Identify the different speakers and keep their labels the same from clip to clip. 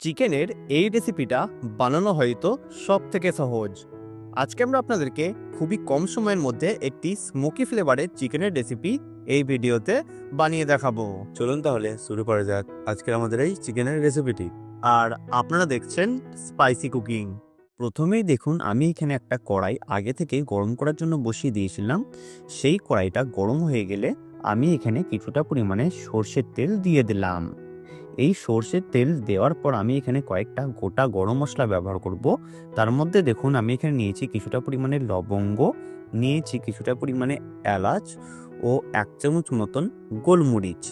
Speaker 1: চিকেনের এই রেসিপিটা বানানো হয়তো সব থেকে সহজ। আজকে আমরা আপনাদেরকে খুবই কম সময়ের মধ্যে একটি স্মোকি ফ্লেভারের চিকেনের রেসিপি এই ভিডিওতে বানিয়ে দেখাবো।
Speaker 2: চলুন তাহলে শুরু করা যাক আজকের আমাদের এই চিকেনের রেসিপিটি
Speaker 1: আর আপনারা দেখছেন স্পাইসি কুকিং প্রথমেই দেখুন, আমি এখানে একটা কড়াই আগে থেকে গরম করার জন্য বসিয়ে দিয়েছিলাম। সেই কড়াইটা গরম হয়ে গেলে আমি এখানে কিছুটা পরিমাণে সর্ষের তেল দিয়ে দিলাম। এই সর্ষের তেল দেওয়ার পর আমি এখানে কয়েকটা গোটা গরম মশলা ব্যবহার করব। তার মধ্যে দেখুন, আমি এখানে নিয়েছি কিছুটা পরিমাণে লবঙ্গ, নিয়েছি কিছুটা পরিমাণে এলাচ ও এক চামচ মতন গোলমরিচ।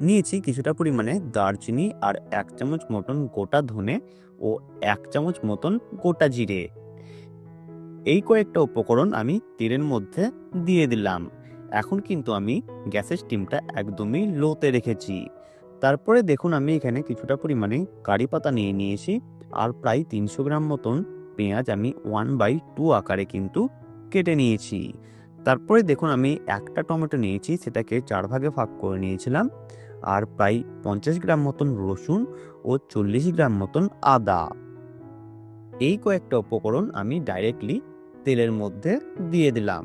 Speaker 1: নিয়েছি কিছুটা পরিমাণে দারচিনি আর এক চামচ মতন গোটা ধনে ও এক চামচ মতন গোটা জিরে। এই কয়েকটা উপকরণ আমি তেলের মধ্যে দিয়ে দিলাম। এখন কিন্তু আমি গ্যাসের স্টিমটা একদমই লোতে রেখেছি। তারপরে দেখুন আমি এখানে কিছুটা পরিমাণে কারি পাতা নিয়ে নিয়েছি আর প্রায় তিনশো গ্রাম মতন পেঁয়াজ আমি ওয়ান বাই টু আকারে কিন্তু কেটে নিয়েছি। তারপরে দেখুন আমি একটা টমেটো নিয়েছি, সেটাকে চার ভাগে ভাগ করে নিয়েছিলাম আর প্রায় পঞ্চাশ গ্রাম মতন রসুন ও চল্লিশ গ্রাম মতন আদা। এই কয়েকটা উপকরণ আমি ডাইরেক্টলি তেলের মধ্যে দিয়ে দিলাম।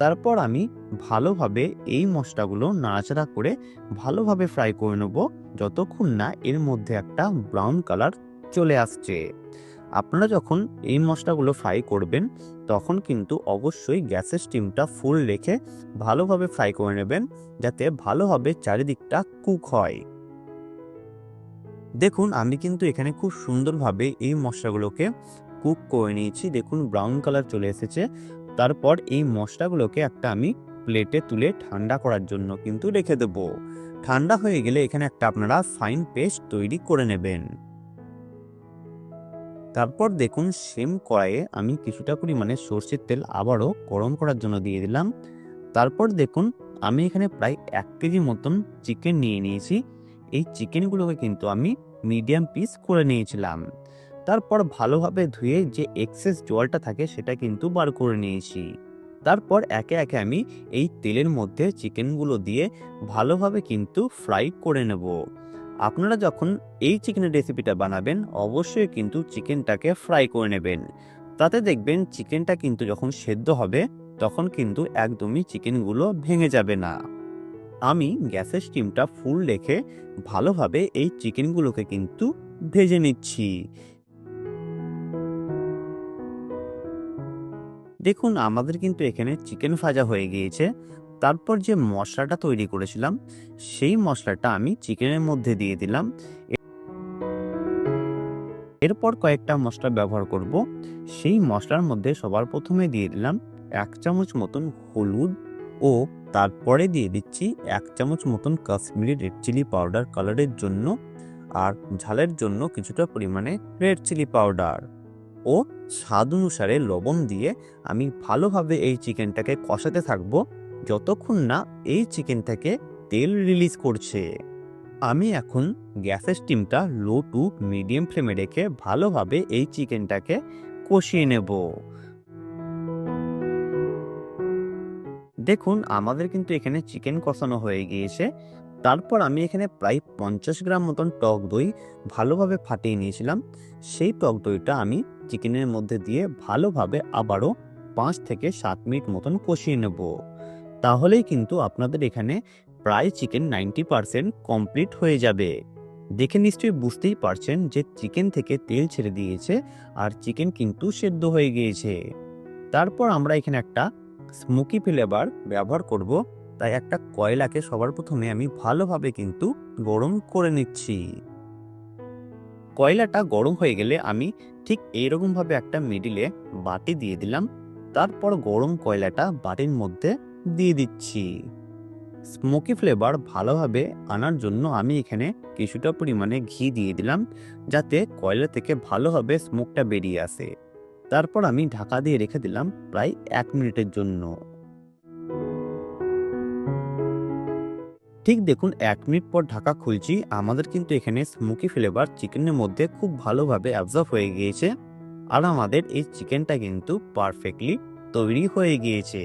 Speaker 1: তারপর আমি ভালোভাবে এই মশলাগুলো নাড়াচাড়া করে ভালোভাবে ফ্রাই করে নেব, যতক্ষণ না এর মধ্যে একটা ব্রাউন কালার চলে আসছে। আপনারা যখন এই মশলাগুলো ফ্রাই করবেন, তখন কিন্তু অবশ্যই গ্যাসের স্টিমটা ফুল রেখে ভালোভাবে ফ্রাই করে নেবেন, যাতে ভালোভাবে চারিদিকটা কুক হয়। দেখুন, আমি কিন্তু এখানে খুব সুন্দরভাবে এই মশলাগুলোকে কুক করে নিয়েছি। দেখুন ব্রাউন কালার চলে এসেছে। তারপর এই মশলাগুলোকে একটা আমি প্লেটে তুলে ঠান্ডা করার জন্য কিন্তু রেখে দেব। ঠান্ডা হয়ে গেলে এখানে একটা আপনারা ফাইন পেস্ট তৈরি করে নেবেন। তারপর দেখুন সেম কড়াইয়ে আমি কিছুটা পরিমাণে সর্ষের তেল আবারও গরম করার জন্য দিয়ে দিলাম। তারপর দেখুন আমি এখানে প্রায় এক কেজি মতন চিকেন নিয়ে নিয়েছি। এই চিকেনগুলোকে কিন্তু আমি মিডিয়াম পিস করে নিয়েছিলাম। তারপর ভালোভাবে ধুয়ে যে এক্সেস জলটা থাকে সেটা কিন্তু বার করে নিয়েছি। তারপর একে একে আমি এই তেলের মধ্যে চিকেনগুলো দিয়ে ভালোভাবে কিন্তু ফ্রাই করে নেব। আপনারা যখন এই চিকেনের রেসিপিটা বানাবেন, অবশ্যই কিন্তু চিকেনটাকে ফ্রাই করে নেবেন। তাতে দেখবেন চিকেনটা কিন্তু যখন সেদ্ধ হবে, তখন কিন্তু একদমই চিকেনগুলো ভেঙে যাবে না। আমি গ্যাসের স্টিমটা ফুল রেখে ভালোভাবে এই চিকেনগুলোকে কিন্তু ভেজে নিচ্ছি। দেখুন, আমাদের কিন্তু এখানে চিকেন ভাজা হয়ে গিয়েছে। তারপর যে মশলাটা তৈরি করেছিলাম, সেই মশলাটা আমি চিকেনের মধ্যে দিয়ে দিলাম। এরপর কয়েকটা মশলা ব্যবহার করব। সেই মশলার মধ্যে সবার প্রথমে দিয়ে দিলাম এক চামচ মতন হলুদ ও তারপরে দিয়ে দিচ্ছি এক চামচ মতন কাশ্মীরি রেড চিলি পাউডার কালারের জন্য। আর ঝালের জন্য কিছুটা পরিমাণে রেড চিলি পাউডার। ও স্বাদ অনুসারে লবণ দিয়ে আমি ভালোভাবে এই চিকেনটাকে কষাতে থাকব যতক্ষণ না এই চিকেন থেকে তেল রিলিজ করছে। আমি এখন গ্যাসের স্টিমটা লো টু মিডিয়াম ফ্লেমে রেখে ভালোভাবে এই চিকেনটাকে কষিয়ে নেব। দেখুন, আমাদের কিন্তু এখানে চিকেন কষানো হয়ে গিয়েছে। তারপর আমি এখানে প্রায় পঞ্চাশ গ্রাম মতন টক দই ভালোভাবে ফাটিয়ে নিয়েছিলাম। সেই টক দইটা আমি চিকেনের মধ্যে দিয়ে ভালোভাবে আবারও পাঁচ থেকে সাত মিনিট মতন কষিয়ে নেব। তাহলেই কিন্তু আপনাদের এখানে প্রায় চিকেন নাইনটি পারসেন্ট কমপ্লিট হয়ে যাবে। দেখে নিশ্চয়ই বুঝতেই পারছেন যে চিকেন থেকে তেল ছেড়ে দিয়েছে আর চিকেন কিন্তু সেদ্ধ হয়ে গিয়েছে। তারপর আমরা এখানে একটা স্মোকি ফ্লেভার ব্যবহার করব। তাই একটা কয়লাকে সবার প্রথমে আমি ভালোভাবে কিন্তু গরম করে নিচ্ছি। কয়লাটা গরম হয়ে গেলে আমি ঠিক এইরকমভাবে একটা মিডিলে বাটি দিয়ে দিলাম, তারপর গরম কয়লাটা বাটির মধ্যে দিয়ে দিচ্ছি। স্মোকি ফ্লেভার ভালোভাবে আনার জন্য আমি এখানে কিছুটা পরিমাণে ঘি দিয়ে দিলাম, যাতে কয়লা থেকে ভালোভাবে স্মোকটা বেরিয়ে আসে। তারপর আমি ঢাকা দিয়ে রেখে দিলাম প্রায় এক মিনিটের জন্য। ঠিক দেখুন, এক মিনিট পর ঢাকা খুলছি। আমাদের কিন্তু এখানে স্মোকি ফ্লেভার চিকেনের মধ্যে খুব ভালোভাবে অ্যাবজর্ব হয়ে গিয়েছে। আর আমাদের এই চিকেনটা কিন্তু পারফেক্টলি তৈরি হয়ে গিয়েছে।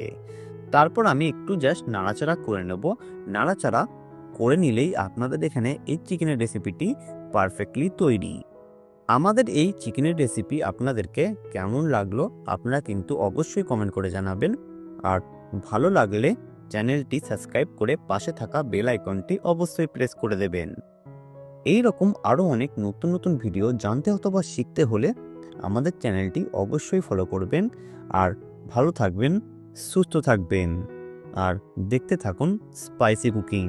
Speaker 1: তারপর আমি একটু জাস্ট নাড়াচাড়া করে নেব। নাড়াচাড়া করে নিলেই আপনাদের এখানে এই চিকেনের রেসিপিটি পারফেক্টলি তৈরি। আমাদের এই চিকেনের রেসিপি আপনাদেরকে কেমন লাগল, আপনারা কিন্তু অবশ্যই কমেন্ট করে জানাবেন। আর ভালো লাগলে চ্যানেলটি সাবস্ক্রাইব করে পাশে থাকা বেল আইকনটি অবশ্যই প্রেস করে দেবেন। এই রকম আরও অনেক নতুন নতুন ভিডিও জানতে অথবা শিখতে হলে আমাদের চ্যানেলটি অবশ্যই ফলো করবেন আর ভালো থাকবেন, সুস্থ থাকবেন। আর দেখতে থাকুন স্পাইসি কুকিং